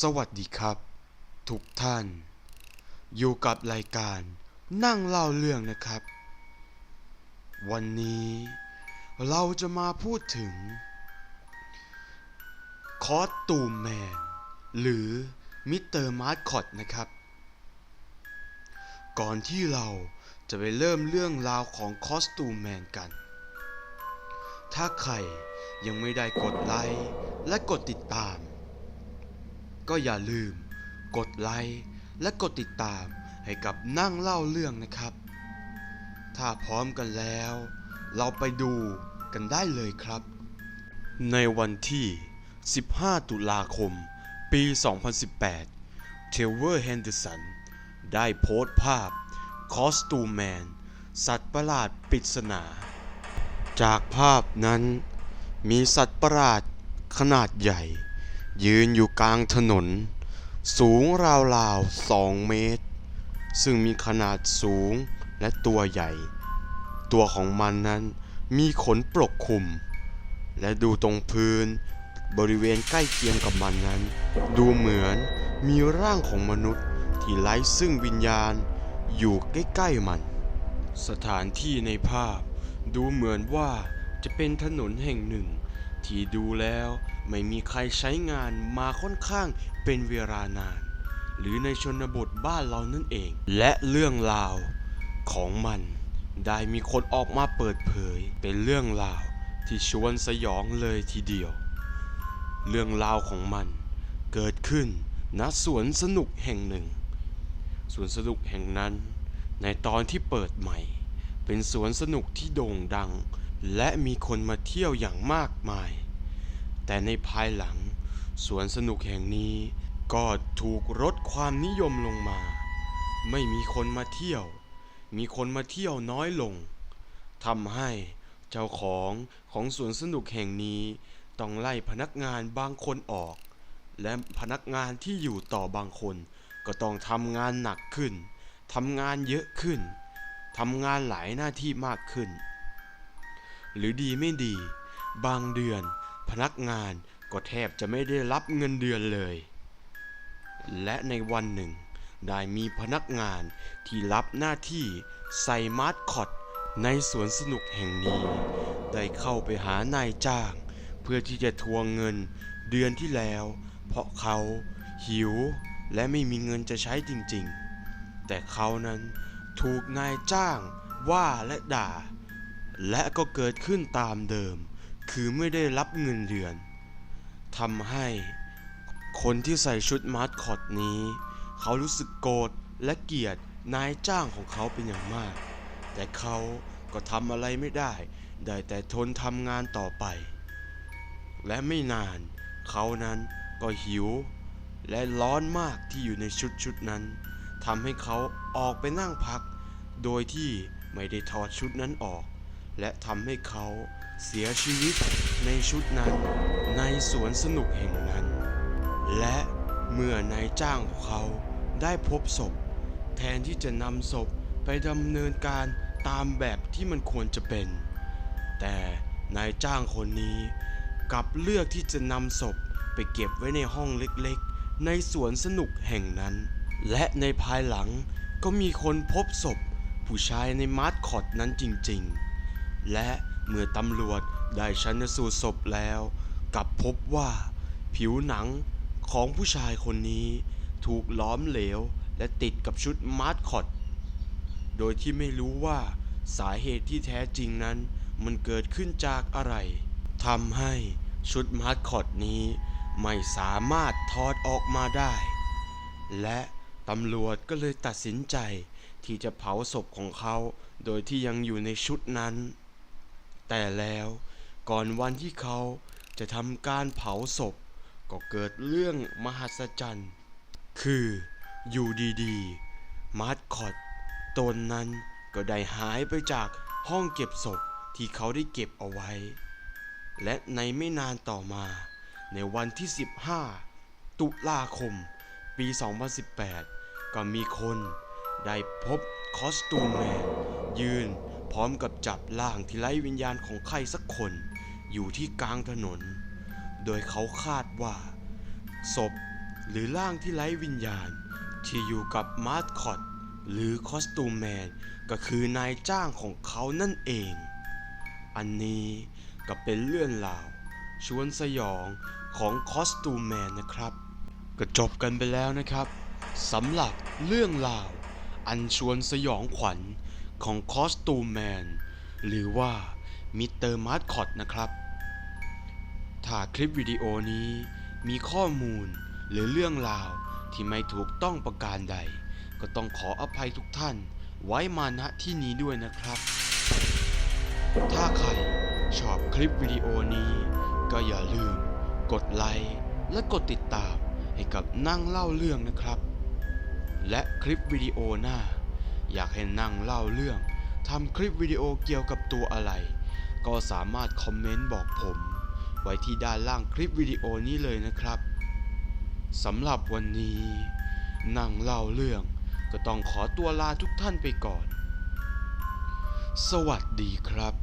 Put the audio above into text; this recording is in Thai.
สวัสดีครับ ทุกท่าน อยู่กับรายการนั่งเล่าเรื่องนะครับ วันนี้เราจะมาพูดถึง คอสตูมแมน หรือมิสเตอร์มาร์คอตนะครับ ก่อนที่เราจะไปเริ่มเรื่องราวของคอสตูมแมนกัน ถ้าใคร ยังไม่ได้กดไลค์และกดติดตาม ก็อย่าลืม กดไลค์และกดติดตามให้กับนั่งเล่าเรื่องนะครับ ถ้าพร้อมกันแล้ว เราไปดูกันได้เลยครับ ในวันที่ 15 ตุลาคม ปี 2018 เทเวอร์แฮนเดอร์สัน ได้โพสต์ภาพคอสตูมแมน สัตว์ประหลาดปริศนา จากภาพนั้น มีสัตว์ประหลาดขนาดใหญ่ ยืนอยู่กลางถนน สูงราวๆสองเมตร ซึ่งมีขนาดสูงและตัวใหญ่ ตัวของมันนั้นมีขนปกคลุม และดูตรงพื้น บริเวณใกล้เคียงกับมันนั้น ดูเหมือนมีร่างของมนุษย์ที่ไร้ซึ่งวิญญาณอยู่ใกล้ๆมัน สถานที่ในภาพดูเหมือนว่า จะเป็นถนนแห่งหนึ่ง ที่ดูแล้วไม่มีใครใช้งานมาค่อนข้างเป็นเวลานาน หรือในชนบทบ้านเรานั่นเอง และเรื่องราวของมันได้มีคนออกมาเปิดเผย เป็นเรื่องราวที่ชวนสยองเลยทีเดียว เรื่องราวของมันเกิดขึ้นณสวนสนุกแห่งหนึ่ง สวนสนุกแห่งนั้น ในตอนที่เปิดใหม่ เป็นสวนสนุกที่โด่งดัง และมีคนมาเที่ยวอย่างมากมาย แต่ในภายหลัง สวนสนุกแห่งนี้ก็ถูกลดความนิยมลงมา ไม่มีคนมาเที่ยว มีคนมาเที่ยวน้อยลงทำให้เจ้าของของสวนสนุกแห่งนี้ ต้องไล่พนักงานบางคนออก และพนักงานที่อยู่ต่อบางคน ก็ต้องทำงานหนักขึ้นทำงานเยอะขึ้นทำงานหลายหน้าที่มากขึ้น หรือดีไม่ดี บางเดือนพนักงานก็แทบจะไม่ได้รับเงินเดือนเลย และในวันหนึ่ง ได้มีพนักงานที่รับหน้าที่ใส่มาสคอตในสวนสนุกแห่งนี้ ได้เข้าไปหานายจ้าง เพื่อที่จะทวงเงินเดือนที่แล้ว เพราะเขาหิวและไม่มีเงินจะใช้จริงๆ แต่เขานั้นถูกนายจ้างว่าและด่า และก็เกิดขึ้นตามเดิม คือไม่ได้รับเงินเดือนทำให้คนที่ใส่ชุดมาสคอตนี้ เขารู้สึกโกรธและเกลียดนายจ้างของเขาเป็นอย่างมาก แต่เขาก็ทำอะไรไม่ได้ ได้แต่ทนทำงานต่อไป และไม่นาน เขานั้นก็หิว และร้อนมากที่อยู่ในชุดชุดนั้นทำให้เขาออกไปนั่งพัก โดยที่ไม่ได้ถอดชุดนั้นออก และทำให้เขาเสียชีวิตในชุดนั้นในสวนสนุกแห่งนั้น และเมื่อนายจ้างของเขาได้พบศพ แทนที่จะนำศพไปดำเนินการตามแบบที่มันควรจะเป็น แต่นายจ้างคนนี้กลับเลือกที่จะนำศพไปเก็บไว้ในห้องเล็กๆ ในสวนสนุกแห่งนั้น และในภายหลังก็มีคนพบศพ ผู้ชายในมาสคอตนั้นจริงๆ และเมื่อตำรวจได้ชันสูตรศพแล้ว กลับพบว่า ผิวหนังของผู้ชายคนนี้ถูกล้อมเหลวและติดกับชุดมาสคอตโดยที่ไม่รู้ว่าสาเหตุที่แท้จริงนั้นมันเกิดขึ้นจากอะไรทำให้ชุดมาสคอตนี้ไม่สามารถถอดออกมาได้ และตำรวจก็เลยตัดสินใจที่จะเผาศพของเขา โดยที่ยังอยู่ในชุดนั้น แต่แล้วก่อนวันที่เขาจะทำการเผาศพ ก็เกิดเรื่องมหัศจรรย์ คืออยู่ดีๆมาสคอตตนนั้นก็ได้หายไปจากห้องเก็บศพที่เขาได้เก็บเอาไว้ และในไม่นานต่อมา ในวันที่ 15 ตุลาคม ปี 2018 ก็มีคนได้พบคอสตูมแมนยืน พร้อมกับจับร่างที่ไร้วิญญาณของใครสักคน อยู่ที่กลางถนน โดยเขาคาดว่า ศพหรือร่างที่ไร้วิญญาณ ที่อยู่กับมาสคอตหรือคอสตูมแมนก็คือนายจ้างของเขานั่นเอง อันนี้ก็เป็นเรื่องราว ชวนสยองของคอสตูมแมนนะครับ ก็จบกันไปแล้วนะครับสำหรับเรื่องราว อันชวนสยองขวัญ ของคอสตูมแมนหรือว่ามิสเตอร์มาร์คอตนะครับ ถ้าคลิปวิดีโอนี้มีข้อมูลหรือเรื่องราวที่ไม่ถูกต้องประการใด ก็ต้องขออภัยทุกท่านไว้มาณที่นี้ด้วยนะครับ ถ้าใครชอบคลิปวิดีโอนี้ ก็อย่าลืมกดไลค์และกดติดตามให้กับนั่งเล่าเรื่องนะครับ และคลิปวิดีโอหน้า อยากให้นั่งเล่าเรื่องทำคลิปวิดีโอเกี่ยวกับตัวอะไร ก็สามารถคอมเมนต์บอกผม ไว้ที่ด้านล่างคลิปวิดีโอนี้เลยนะครับสำหรับวันนี้ นั่งเล่าเรื่อง ก็ต้องขอตัวลาทุกท่านไปก่อน สวัสดีครับ